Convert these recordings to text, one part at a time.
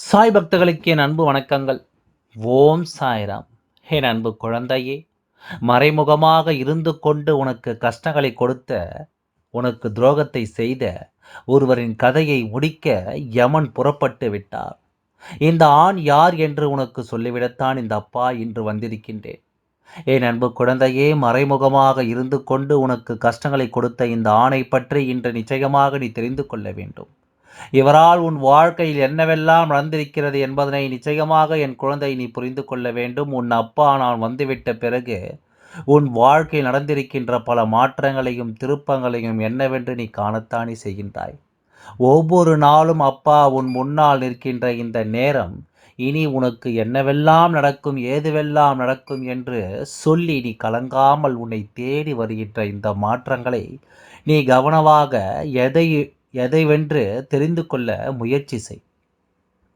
சாய் பக்தர்களுக்கு என் அன்பு வணக்கங்கள். ஓம் சாய்ராம். என் அன்பு குழந்தையே மறைமுகமாக இருந்து கொண்டு உனக்கு கஷ்டங்களை கொடுத்த உனக்கு துரோகத்தை செய்த ஒருவரின் கதையை முடிக்க யமன் புறப்பட்டு விட்டார். இந்த ஆண் யார் என்று உனக்கு சொல்லிவிடத்தான் இந்த அப்பா இன்று வந்திருக்கின்றேன். என் அன்பு குழந்தையே மறைமுகமாக இருந்து கொண்டு உனக்கு கஷ்டங்களை கொடுத்த இந்த ஆணை பற்றி இன்று நிச்சயமாக நீ தெரிந்து கொள்ள வேண்டும். இவரால் உன் வாழ்க்கையில் என்னவெல்லாம் நடந்திருக்கிறது என்பதனை நிச்சயமாக என் குழந்தை நீ புரிந்து கொள்ள வேண்டும். உன் அப்பா நான் வந்துவிட்ட பிறகு உன் வாழ்க்கையில் நடந்திருக்கின்ற பல மாற்றங்களையும் திருப்பங்களையும் என்னவென்று நீ காணத்தானே செய்கின்றாய். ஒவ்வொரு நாளும் அப்பா உன் முன்னால் நிற்கின்ற இந்த நேரம் இனி உனக்கு என்னவெல்லாம் நடக்கும் ஏதுவெல்லாம் நடக்கும் என்று சொல்லி நீ கலங்காமல் உன்னை தேடி வருகின்ற இந்த மாற்றங்களை நீ கவனமாக எதை எதைவென்று தெரிந்து கொள்ள முயற்சி செய்.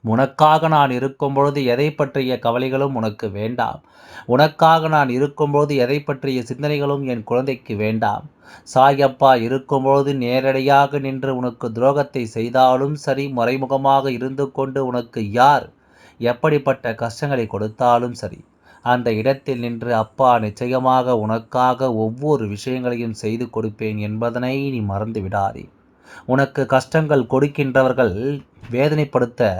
உனக்காக நான் இருக்கும்பொழுது எதை பற்றிய கவலைகளும் உனக்கு வேண்டாம். உனக்காக நான் இருக்கும்பொழுது எதை பற்றிய சிந்தனைகளும் என் குழந்தைக்கு வேண்டாம். சாயப்பா இருக்கும்பொழுது நேரடியாக நின்று உனக்கு துரோகத்தை செய்தாலும் சரி மறைமுகமாக இருந்து கொண்டு உனக்கு யார் எப்படிப்பட்ட கஷ்டங்களை கொடுத்தாலும் சரி அந்த இடத்தில் நின்று அப்பா நிச்சயமாக உனக்காக ஒவ்வொரு விஷயங்களையும் செய்து கொடுப்பேன் என்பதனை நீ மறந்து விடாதே உனக்கு கஷ்டங்கள் கொடுக்கின்றவர்கள் வேதனைப்படுத்த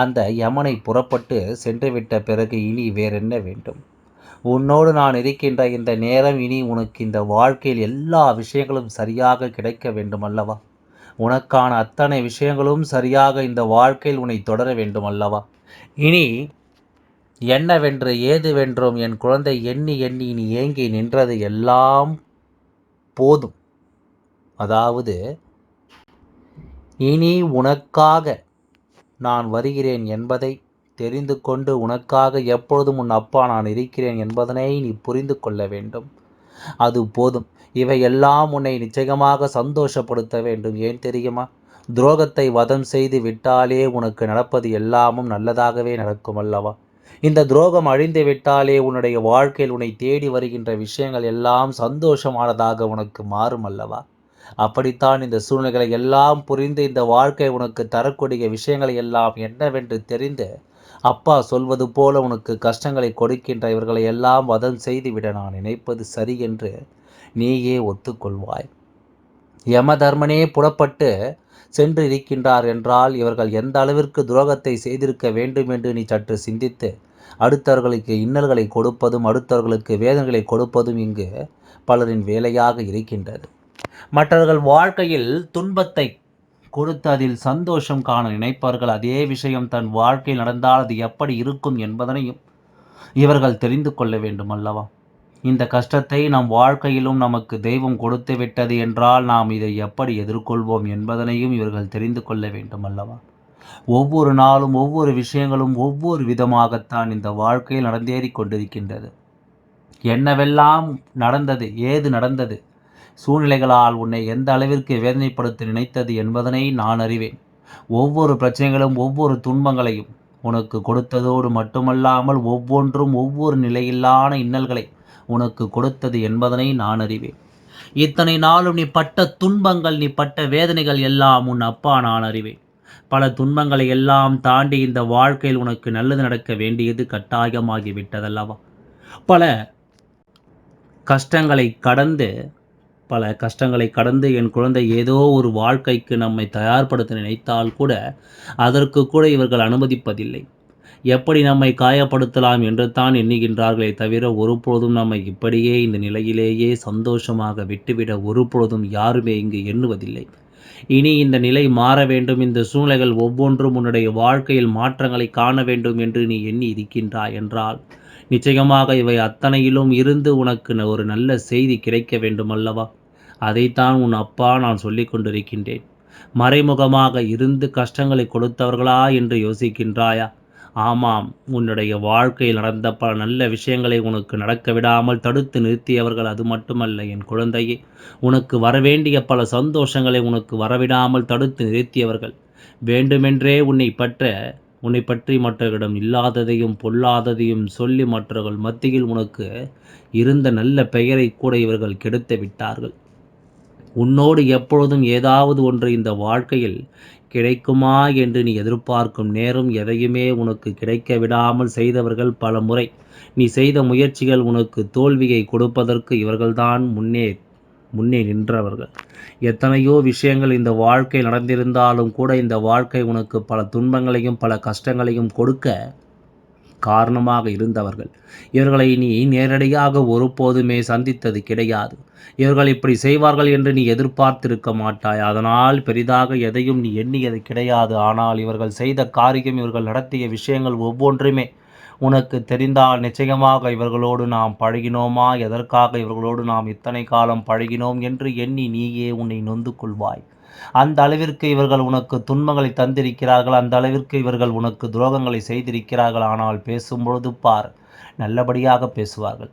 அந்த யமனை புறப்பட்டு சென்றுவிட்ட பிறகு இனி வேறென்ன வேண்டும்? உன்னோடு நான் இருக்கின்ற இந்த நேரம் இனி உனக்கு இந்த வாழ்க்கையில் எல்லா விஷயங்களும் சரியாக கிடைக்க வேண்டும் அல்லவா உனக்கான அத்தனை விஷயங்களும் சரியாக இந்த வாழ்க்கையில் உன்னை தொடர வேண்டும் அல்லவா இனி என்னவென்று ஏதுவென்றும் என் குழந்தை எண்ணி எண்ணி இனி ஏங்கி நின்றது எல்லாம் போதும். அதாவது இனி உனக்காக நான் வருகிறேன் என்பதை தெரிந்து கொண்டு உனக்காக எப்பொழுதும் உன் அப்பா நான் இருக்கிறேன் என்பதனை நீ புரிந்து கொள்ள வேண்டும். அது போதும். இவையெல்லாம் உன்னை நிச்சயமாக சந்தோஷப்படுத்த வேண்டும். ஏன் தெரியுமா? துரோகத்தை வதம் செய்து விட்டாலே உனக்கு நடப்பது எல்லாமும் நல்லதாகவே நடக்கும் அல்லவா? இந்த துரோகம் அழிந்து விட்டாலே உன்னுடைய வாழ்க்கையில் உன்னை தேடி வருகின்ற விஷயங்கள் எல்லாம் சந்தோஷமானதாக உனக்கு மாறும் அல்லவா? அப்படித்தான் இந்த சூழ்நிலைகளை எல்லாம் புரிந்து இந்த வாழ்க்கை உனக்கு தரக்கூடிய விஷயங்களை எல்லாம் என்னவென்று தெரிந்து அப்பா சொல்வது போல உனக்கு கஷ்டங்களை கொடுக்கின்ற இவர்களை எல்லாம் வதம் செய்துவிட நான் நினைப்பது சரி என்று நீயே ஒத்துக்கொள்வாய். யம தர்மனே புறப்பட்டு சென்று இருக்கின்றார் என்றால் இவர்கள் எந்த அளவிற்கு துரோகத்தை செய்திருக்க வேண்டும் என்று நீ சற்று சிந்தித்து அடுத்தவர்களுக்கு இன்னல்களை கொடுப்பதும் அடுத்தவர்களுக்கு வேதனைகளை கொடுப்பதும் இங்கு பலரின் வேலையாக இருக்கின்றது. மற்றவர்கள் வாழ்க்கையில் துன்பத்தை கொடுத்து அதில் சந்தோஷம் காண நினைப்பார்கள். அதே விஷயம் தன் வாழ்க்கையில் நடந்தால் அது எப்படி இருக்கும் என்பதனையும் இவர்கள் தெரிந்து கொள்ள வேண்டும் அல்லவா? இந்த கஷ்டத்தை நம் வாழ்க்கையிலும் நமக்கு தெய்வம் கொடுத்து விட்டது என்றால் நாம் இதை எப்படி எதிர்கொள்வோம் என்பதனையும் இவர்கள் தெரிந்து கொள்ள வேண்டும் அல்லவா? ஒவ்வொரு நாளும் ஒவ்வொரு விஷயங்களும் ஒவ்வொரு விதமாகத்தான் இந்த வாழ்க்கையில் நடந்தேறி கொண்டிருக்கின்றது. என்னவெல்லாம் நடந்தது ஏது நடந்தது சூழ்நிலைகளால் உன்னை எந்த அளவிற்கு வேதனைப்படுத்த நினைத்தது என்பதனை நான் அறிவேன். ஒவ்வொரு பிரச்சனைகளும் ஒவ்வொரு துன்பங்களையும் உனக்கு கொடுத்ததோடு மட்டுமல்லாமல் ஒவ்வொன்றும் ஒவ்வொரு நிலையிலான இன்னல்களை உனக்கு கொடுத்தது என்பதனை நான் அறிவேன். இத்தனை நாளும் நீ பட்ட துன்பங்கள் நீ பட்ட வேதனைகள் எல்லாம் உன் அப்பா நான் அறிவேன். பல துன்பங்களை எல்லாம் தாண்டி இந்த வாழ்க்கையில் உனக்கு நல்லது நடக்க வேண்டியது கட்டாயமாகி விட்டதல்லவா பல கஷ்டங்களை கடந்து பல கஷ்டங்களை கடந்து என் குழந்தை ஏதோ ஒரு வாழ்க்கைக்கு நம்மை தயார்படுத்த நினைத்தால் கூட அதற்கு கூட இவர்கள் அனுமதிப்பதில்லை. எப்படி நம்மை காயப்படுத்தலாம் என்று தான் எண்ணுகின்றார்களே தவிர ஒருபொழுதும் நம்மை இப்படியே இந்த நிலையிலேயே சந்தோஷமாக விட்டுவிட ஒருபொழுதும் யாருமே இங்கு எண்ணுவதில்லை. இனி இந்த நிலை மாற வேண்டும். இந்த சூழ்நிலைகள் ஒவ்வொன்றும் உன்னுடைய வாழ்க்கையில் மாற்றங்களை காண வேண்டும் என்று நீ எண்ணி இருக்கின்றாய் என்றால் நிச்சயமாக இவை அத்தனையிலும் இருந்து உனக்கு ஒரு நல்ல செய்தி கிடைக்க வேண்டுமல்லவா அதைத்தான் உன் அப்பா நான் சொல்லி கொண்டிருக்கின்றேன். மறைமுகமாக இருந்து கஷ்டங்களை கொடுத்தவர்களா என்று யோசிக்கின்றாயா? ஆமாம் உன்னுடைய வாழ்க்கையில் நடந்த பல நல்ல விஷயங்களை உனக்கு நடக்க விடாமல் தடுத்து நிறுத்தியவர்கள் அது மட்டுமல்ல என் குழந்தையே. உனக்கு வரவேண்டிய பல சந்தோஷங்களை உனக்கு வரவிடாமல் தடுத்து நிறுத்தியவர்கள். வேண்டுமென்றே உன்னை பற்ற உன்னை பற்றி மற்றவர்களிடம் இல்லாததையும் பொல்லாததையும் சொல்லி மற்றவர்கள் மத்தியில் உனக்கு இருந்த நல்ல பெயரை கூட இவர்கள் கெடுத்து விட்டார்கள். உன்னோடு எப்பொழுதும் ஏதாவது ஒன்று இந்த வாழ்க்கையில் கிடைக்குமா என்று நீ எதிர்பார்க்கும் நேரம் எதையுமே உனக்கு கிடைக்க விடாமல் செய்தவர்கள் பல முறை நீ செய்த முயற்சிகள் உனக்கு தோல்வியை கொடுப்பதற்கு இவர்கள்தான் முன்னே முன்னே நின்றவர்கள். எத்தனையோ விஷயங்கள் இந்த வாழ்க்கை நடந்திருந்தாலும் கூட இந்த வாழ்க்கை உனக்கு பல துன்பங்களையும் பல கஷ்டங்களையும் கொடுக்க காரணமாக இருந்தவர்கள். இவர்களை நீ நேரடியாக ஒருபோதுமே சந்தித்தது கிடையாது. இவர்கள் இப்படி செய்வார்கள் என்று நீ எதிர்பார்த்திருக்க மாட்டாய். அதனால் பெரிதாக எதையும் நீ எண்ணியது கிடையாது. ஆனால் இவர்கள் செய்த காரியம் இவர்கள் நடத்திய விஷயங்கள் ஒவ்வொன்றுமே உனக்கு தெரிந்தால் நிச்சயமாக இவர்களோடு நாம் பழகினோமா? எதற்காக இவர்களோடு நாம் இத்தனை காலம் பழகினோம் என்று எண்ணி நீயே உன்னை நொந்து கொள்வாய். அந்த அளவிற்கு இவர்கள் உனக்கு துன்பங்களை தந்திருக்கிறார்கள். அந்த அளவிற்கு இவர்கள் உனக்கு துரோகங்களை செய்திருக்கிறார்கள். ஆனால் பேசும்பொழுது பார் நல்லபடியாக பேசுவார்கள்.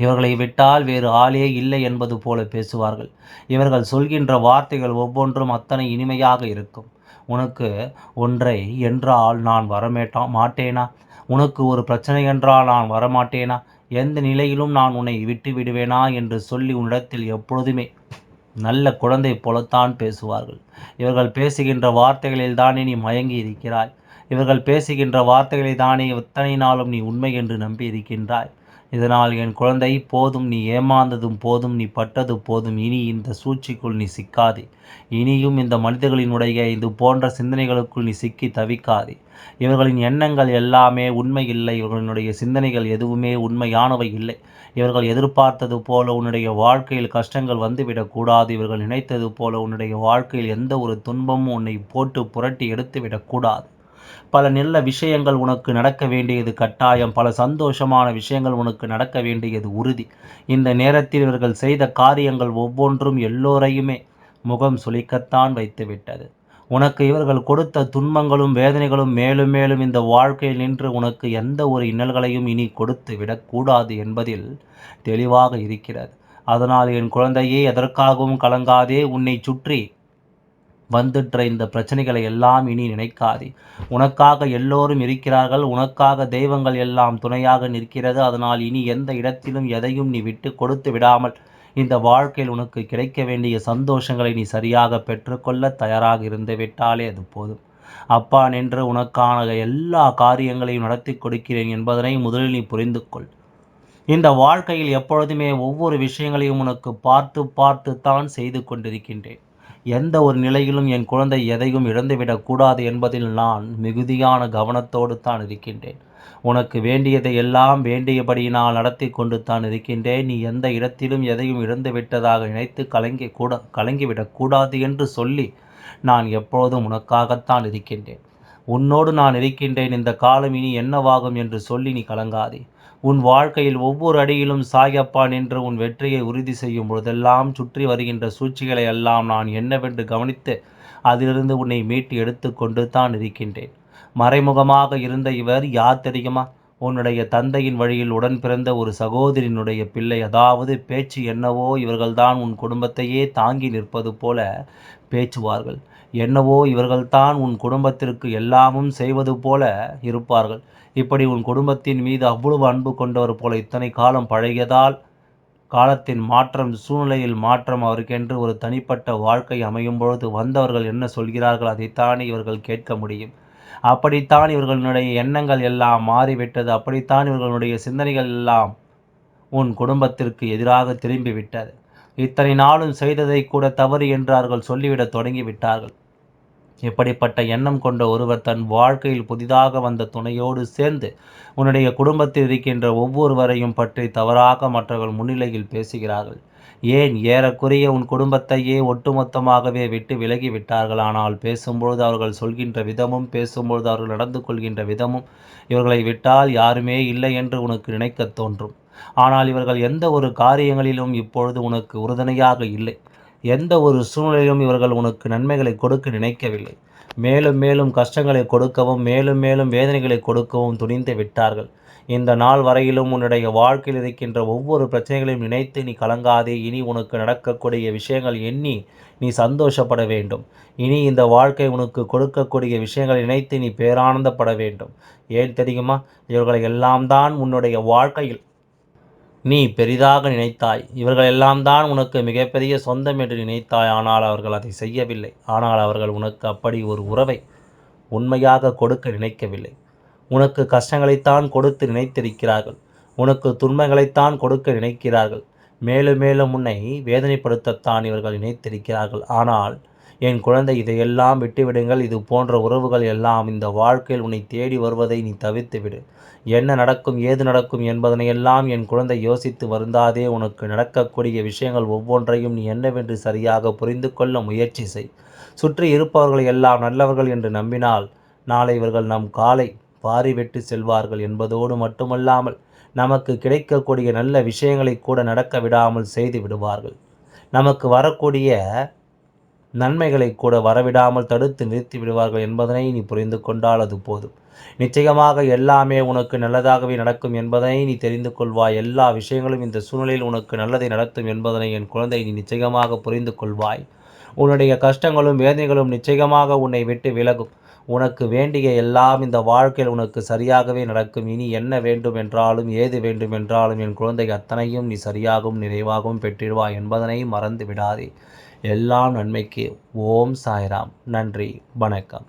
இவர்களை விட்டால் வேறு ஆளே இல்லை என்பது போல பேசுவார்கள். இவர்கள் சொல்கின்ற வார்த்தைகள் ஒவ்வொன்றும் அத்தனை இனிமையாக இருக்கும். உனக்கு ஒன்றை என்றால் நான் வரமேட்டா மாட்டேனா? உனக்கு ஒரு பிரச்சனை என்றால் நான் வரமாட்டேனா? எந்த நிலையிலும் நான் உன்னை விட்டு விடுவேனா? என்று சொல்லி உன்னிடத்தில் எப்பொழுதுமே நல்ல குழந்தை போலத்தான் பேசுவார்கள். இவர்கள் பேசுகின்ற வார்த்தைகளில் தானே நீ மயங்கி இருக்கிறாய். இவர்கள் பேசுகின்ற வார்த்தைகளை தானே எத்தனை நாளும் நீ உண்மை என்று நம்பி இருக்கின்றாய். இதனால் என் குழந்தை போதும் நீ ஏமாந்ததும் போதும் நீ பட்டது போதும் இனி இந்த சூழ்ச்சிக்குள் நீ சிக்காதே. இனியும் இந்த மனிதர்களினுடைய இது போன்ற சிந்தனைகளுக்குள் நீ சிக்கி தவிக்காதே. இவர்களின் எண்ணங்கள் எல்லாமே உண்மை இல்லை. இவர்களினுடைய சிந்தனைகள் எதுவுமே உண்மையானவை இல்லை. இவர்கள் எதிர்பார்த்தது போல உன்னுடைய வாழ்க்கையில் கஷ்டங்கள் வந்துவிடக்கூடாது இவர்கள் நினைத்தது போல உன்னுடைய வாழ்க்கையில் எந்த ஒரு துன்பமும் உன்னை போட்டு புரட்டி எடுத்துவிடக்கூடாது பல நல்ல விஷயங்கள் உனக்கு நடக்க வேண்டியது கட்டாயம் பல சந்தோஷமான விஷயங்கள் உனக்கு நடக்க வேண்டியது உறுதி. இந்த நேரத்தில் இவர்கள் செய்த காரியங்கள் ஒவ்வொன்றும் எல்லோரையுமே முகம் சுளிக்கத்தான் வைத்துவிட்டது. உனக்கு இவர்கள் கொடுத்த துன்பங்களும் வேதனைகளும் மேலும் மேலும் இந்த வாழ்க்கையில் நின்று உனக்கு எந்த ஒரு இன்னல்களையும் இனி கொடுத்து விடக்கூடாது என்பதில் தெளிவாக இருக்கிறது. அதனால் என் குழந்தையே எதற்காகவும் கலங்காதே. உன்னை சுற்றி வந்துற்ற இந்த பிரச்சனைகளை எல்லாம் இனி நினைக்காதே. உனக்காக எல்லோரும் இருக்கிறார்கள் உனக்காக தெய்வங்கள் எல்லாம் துணையாக நிற்கிறது. அதனால் இனி எந்த இடத்திலும் எதையும் நீ விட்டு கொடுத்து விடாமல் இந்த வாழ்க்கையில் உனக்கு கிடைக்க வேண்டிய சந்தோஷங்களை நீ சரியாக பெற்றுக்கொள்ள தயாராக இருந்து விட்டாலே அது போதும். அப்பா நின்று உனக்கான எல்லா காரியங்களையும் நடத்தி கொடுக்கிறேன் என்பதனை முதலில் நீ புரிந்து கொள். இந்த வாழ்க்கையில் எப்பொழுதுமே ஒவ்வொரு விஷயங்களையும் உனக்கு பார்த்து பார்த்து தான் செய்து கொண்டிருக்கின்றேன். எந்த ஒரு நிலையிலும் என் குழந்தை எதையும் இழந்துவிடக்கூடாது என்பதில் நான் மிகுதியான கவனத்தோடு தான் இருக்கின்றேன். உனக்கு வேண்டியதை எல்லாம் வேண்டியபடி நான் நடத்தி கொண்டு தான் இருக்கின்றேன். நீ எந்த இடத்திலும் எதையும் இழந்து விட்டதாக நினைத்து கலங்கி கூட கலங்கிவிடக்கூடாது என்று சொல்லி நான் எப்பொழுதும் உனக்காகத்தான் இருக்கின்றேன். உன்னோடு நான் இருக்கின்றேன். இந்த காலம் இனி என்னவாகும் என்று சொல்லி நீ கலங்காதே. உன் வாழ்க்கையில் ஒவ்வொரு அடியிலும் சாயப்பா நின்று உன் வெற்றியை உறுதி செய்யும் பொழுதெல்லாம் சுற்றி வருகின்ற சூழ்ச்சிகளை எல்லாம் நான் என்னவென்று கவனித்து அதிலிருந்து உன்னை மீட்டு எடுத்து கொண்டு தான் இருக்கின்றேன். மறைமுகமாக இருந்த இவர் யார் தெரியுமா? உன்னுடைய தந்தையின் வழியில் உடன் பிறந்த ஒரு சகோதரினுடைய பிள்ளை அதாவது பேச்சு என்னவோ இவர்கள்தான் உன் குடும்பத்தையே தாங்கி நிற்பது போல பேச்சுவார்கள். என்னவோ இவர்கள்தான் உன் குடும்பத்திற்கு எல்லாமும் செய்வது போல இருப்பார்கள். இப்படி உன் குடும்பத்தின் மீது அவ்வளவு அன்பு கொண்டவர் போல இத்தனை காலம் பழகியதால் காலத்தின் மாற்றம் சூழ்நிலையில் மாற்றம் அவருக்கென்று ஒரு தனிப்பட்ட வாழ்க்கை அமையும் பொழுது வந்தவர்கள் என்ன சொல்கிறார்கள் அதைத்தானே இவர்கள் கேட்க முடியும். அப்படித்தான் இவர்களுடைய எண்ணங்கள் எல்லாம் மாறிவிட்டது. அப்படித்தான் இவர்களுடைய சிந்தனைகள் எல்லாம் உன் குடும்பத்திற்கு எதிராக திரும்பிவிட்டது. இத்தனை நாளும் செய்ததை கூட தவறு என்றார்கள் சொல்லிவிடத் தொடங்கிவிட்டார்கள். இப்படிப்பட்ட எண்ணம் கொண்ட ஒருவர் தன் வாழ்க்கையில் புதிதாக வந்த துணையோடு சேர்ந்து உன்னுடைய குடும்பத்தில் இருக்கின்ற ஒவ்வொருவரையும் பற்றி தவறாக மற்றவர்கள் முன்னிலையில் பேசுகிறார்கள். ஏன்? ஏறக்குறைய உன் குடும்பத்தையே ஒட்டுமொத்தமாகவே விட்டு விலகி விட்டார்கள். ஆனால் பேசும்பொழுது அவர்கள் சொல்கின்ற விதமும் பேசும்பொழுது அவர்கள் நடந்து கொள்கின்ற விதமும் இவர்களை விட்டால் யாருமே இல்லை என்று உனக்கு நினைக்கத் தோன்றும். ஆனால் இவர்கள் எந்த ஒரு காரியங்களிலும் இப்பொழுது உனக்கு உறுதுணையாக இல்லை. எந்த ஒரு சூழ்நிலையிலும் இவர்கள் உனக்கு நன்மைகளை கொடுக்க நினைக்கவில்லை. மேலும் மேலும் கஷ்டங்களை கொடுக்கவும் மேலும் மேலும் வேதனைகளை கொடுக்கவும் துணிந்து விட்டார்கள். இந்த நாள் வரையிலும் உன்னுடைய வாழ்க்கையில் இருக்கின்ற ஒவ்வொரு பிரச்சனைகளையும் நினைத்து நீ கலங்காதே. இனி உனக்கு நடக்கக்கூடிய விஷயங்கள் எண்ணி நீ சந்தோஷப்பட வேண்டும். இனி இந்த வாழ்க்கை உனக்கு கொடுக்கக்கூடிய விஷயங்களை நினைத்து நீ பேரானந்தப்பட வேண்டும். ஏன் தெரியுமா? இவர்களை எல்லாம் தான் உன்னுடைய வாழ்க்கையில் நீ பெரிதாக நினைத்தாய். இவர்களெல்லாம் தான் உனக்கு மிகப்பெரிய சொந்தம் என்று நினைத்தாய். ஆனால் அவர்கள் அதை செய்யவில்லை. ஆனால் அவர்கள் உனக்கு அப்படி ஒரு உறவை உண்மையாக கொடுக்க நினைக்கவில்லை. உனக்கு கஷ்டங்களைத்தான் கொடுத்து நினைத்திருக்கிறார்கள். உனக்கு துன்பங்களைத்தான் கொடுக்க நினைக்கிறார்கள். மேலும் மேலும் உன்னை வேதனைப்படுத்தத்தான் இவர்கள் நினைத்திருக்கிறார்கள். ஆனால் என் குழந்தை இதையெல்லாம் விட்டுவிடுங்கள். இது போன்ற உறவுகள் எல்லாம் இந்த வாழ்க்கையில் உன்னை தேடி வருவதை நீ தவிர்த்துவிடு என்ன நடக்கும் ஏது நடக்கும் என்பதனையெல்லாம் என் குழந்தை யோசித்து வருந்தாதே. உனக்கு நடக்கக்கூடிய விஷயங்கள் ஒவ்வொன்றையும் நீ என்னவென்று சரியாக புரிந்து கொள்ள முயற்சி செய். சுற்றி இருப்பவர்கள் எல்லாம் நல்லவர்கள் என்று நம்பினால் நாளை இவர்கள் நம் காலை பாரி வெட்டு செல்வார்கள் என்பதோடு மட்டுமல்லாமல் நமக்கு கிடைக்கக்கூடிய நல்ல விஷயங்களை கூட நடக்க விடாமல் செய்து விடுவார்கள். நமக்கு வரக்கூடிய நன்மைகளை கூட வரவிடாமல் தடுத்து நிறுத்தி விடுவார்கள் என்பதனை நீ புரிந்து கொண்டால் அது போதும். நிச்சயமாக எல்லாமே உனக்கு நல்லதாகவே நடக்கும் என்பதனை நீ தெரிந்து கொள்வாய். எல்லா விஷயங்களும் இந்த சூழ்நிலையில் உனக்கு நல்லதை நடத்தும் என்பதனை என் குழந்தை நீ நிச்சயமாக புரிந்து கொள்வாய். உன்னுடைய கஷ்டங்களும் வேதனைகளும் நிச்சயமாக உன்னை விட்டு விலகும். உனக்கு வேண்டிய எல்லாம் இந்த வாழ்க்கையில் உனக்கு சரியாகவே நடக்கும். இனி என்ன வேண்டும் என்றாலும் ஏது வேண்டும் என்றாலும் என் குழந்தை அத்தனையும் நீ சரியாகவும் நிறைவாகவும் பெற்றிடுவாய் என்பதனை மறந்து விடாதே. எல்லாம் நன்மைக்கு ஓம் சாய்ராம். நன்றி வணக்கம்.